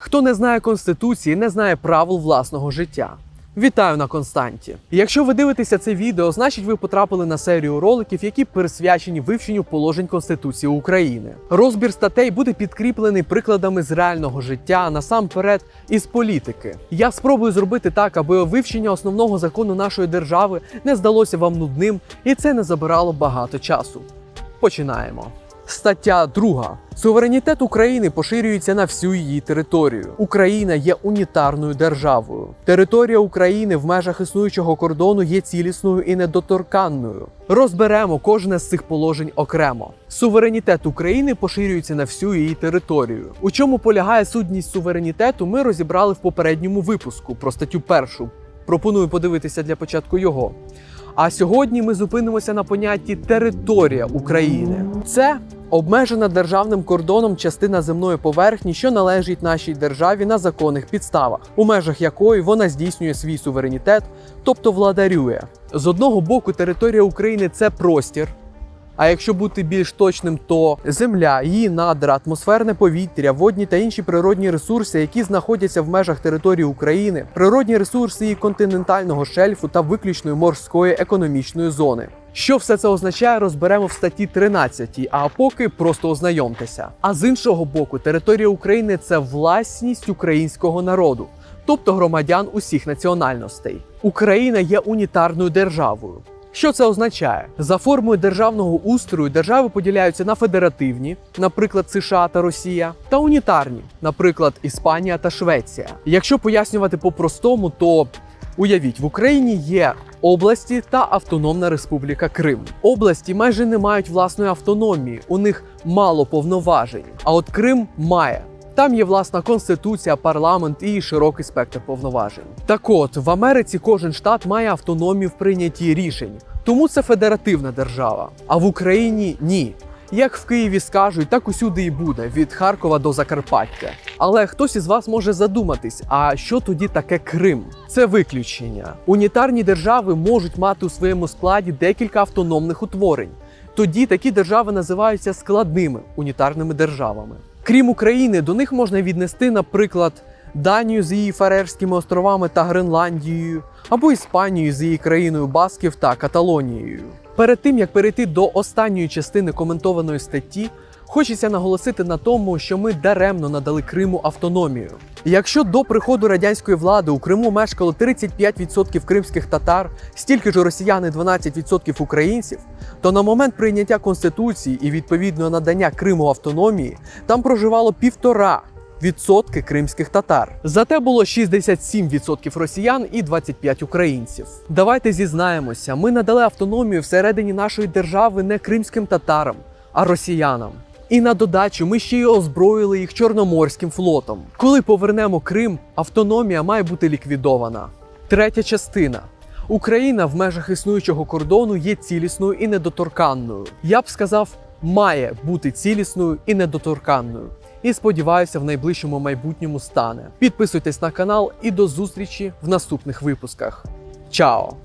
Хто не знає конституції, не знає правил власного життя. Вітаю на Константі. Якщо ви дивитеся це відео, значить ви потрапили на серію роликів, які присвячені вивченню положень Конституції України. Розбір статей буде підкріплений прикладами з реального життя, насамперед із політики. Я спробую зробити так, аби вивчення основного закону нашої держави не здалося вам нудним і це не забирало багато часу. Починаємо. Стаття 2. Суверенітет України поширюється на всю її територію. Україна є унітарною державою. Територія України в межах існуючого кордону є цілісною і недоторканною. Розберемо кожне з цих положень окремо. Суверенітет України поширюється на всю її територію. У чому полягає сутність суверенітету, ми розібрали в попередньому випуску про статтю першу. Пропоную подивитися для початку його. А сьогодні ми зупинимося на понятті територія України. Це обмежена державним кордоном частина земної поверхні, що належить нашій державі на законних підставах, у межах якої вона здійснює свій суверенітет, тобто владарює. З одного боку, територія України це простір. А якщо бути більш точним, то земля, її надра, атмосферне повітря, водні та інші природні ресурси, які знаходяться в межах території України, природні ресурси її континентального шельфу та виключної морської економічної зони. Що все це означає, розберемо в статті 13, а поки просто ознайомтеся. А з іншого боку, територія України це власність українського народу, тобто громадян усіх національностей. Україна є унітарною державою. Що це означає? За формою державного устрою держави поділяються на федеративні, наприклад, США та Росія, та унітарні, наприклад, Іспанія та Швеція. Якщо пояснювати по-простому, то уявіть, в Україні є області та Автономна Республіка Крим. Області майже не мають власної автономії, у них мало повноважень. А от Крим має. Там є власна конституція, парламент і широкий спектр повноважень. Так от в Америці кожен штат має автономію в прийнятті рішень, тому це федеративна держава. А в Україні ні. Як в Києві скажуть, так усюди і буде від Харкова до Закарпаття. Але хтось із вас може задуматись: а що тоді таке Крим? Це виключення. Унітарні держави можуть мати у своєму складі декілька автономних утворень. Тоді такі держави називаються складними унітарними державами. Крім України, до них можна віднести, наприклад, Данію з її Фарерськими островами та Гренландією, або Іспанію з її країною Басків та Каталонією. Перед тим як перейти до останньої частини коментованої статті, хочеться наголосити на тому, що ми даремно надали Криму автономію. Якщо до приходу радянської влади у Криму мешкало 35% кримських татар, стільки ж росіяни 12% українців, то на момент прийняття конституції і відповідного надання Криму автономії там проживало півтора. Відсотки кримських татар. Зате було 67% росіян і 25 українців. Давайте зізнаємося, ми надали автономію всередині нашої держави не кримським татарам, а росіянам. І на додачу ми ще й озброїли їх Чорноморським флотом. Коли повернемо Крим, автономія має бути ліквідована. Третя частина. Україна в межах існуючого кордону є цілісною і недоторканною. Я б сказав, має бути цілісною і недоторканною. І сподіваюся, в найближчому майбутньому стане. Підписуйтесь на канал і до зустрічі в наступних випусках. Чао!